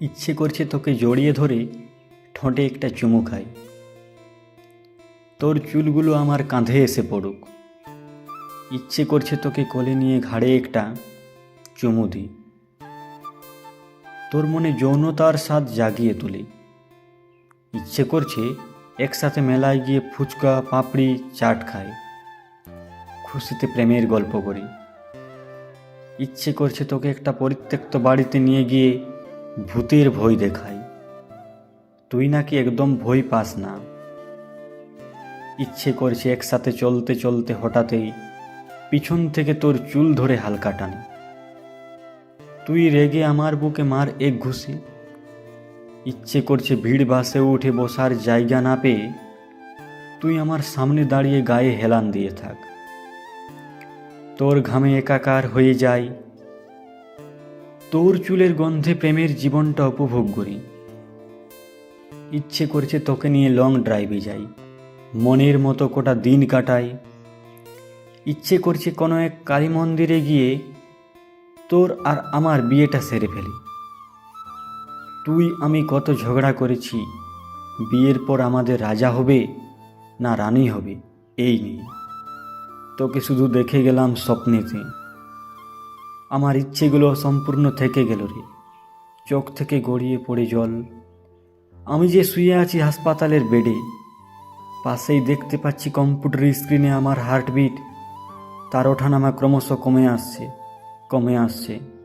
ইচ্ছে করছে তোকে জড়িয়ে ধরে ঠোঁটে একটা চুমু খাই। তোর চুলগুলো আমার কাঁধে এসে পড়ুক। ইচ্ছে করছে তোকে কোলে নিয়ে ঘাড়ে একটা চুমু দিই। তোর মনে যৌনতার স্বাদ জাগিয়ে তুলি। ইচ্ছে করছে একসাথে মেলায় গিয়ে ফুচকা, পাপড়ি, চাট খাই। খুশিতে প্রেমের গল্প করি। ইচ্ছে করছে তোকে একটা পরিত্যক্ত বাড়িতে নিয়ে গিয়ে ভূতের ভয় দেখাই। তুই নাকি একদম ভয় পাস না। ইচ্ছে করছে একসাথে চলতে চলতে হঠাৎই পিছন থেকে তোর চুল ধরে হালকা টানি। তুই রেগে আমার বুকে মার এক ঘুষি। ইচ্ছে করছে ভিড় বাসে উঠে বসার জায়গা না পেয়ে তুই আমার সামনে দাঁড়িয়ে গায়ে হেলান দিয়ে থাক। তোর ঘামে একাকার হয়ে যায় তোর চুলের গন্ধে প্রেমের জীবনটা উপভোগ করি। ইচ্ছে করছে তোকে নিয়ে লং ড্রাইভে যাই। মনের মতো কোটা দিন কাটাই। ইচ্ছে করছে কোনো এক কালী মন্দিরে গিয়ে তোর আর আমার বিয়েটা সেরে ফেলি। তুই, আমি কত ঝগড়া করেছি, বিয়ের পর আমাদের রাজা হবে না রানী হবে, এই নিয়ে। তোকে শুধু দেখে গেলাম স্বপ্নেতে। আমার ইচ্ছেগুলো সম্পূর্ণ থেকে গেল রে। চোখ থেকে গড়িয়ে পড়ে জল। আমি যে শুয়ে আছি হাসপাতালের বেডে, পাশেই দেখতে পাচ্ছি কম্পিউটার স্ক্রিনে আমার হার্টবিট। তার ওঠানামা ক্রমশ কমে আসছে কমে আসছে।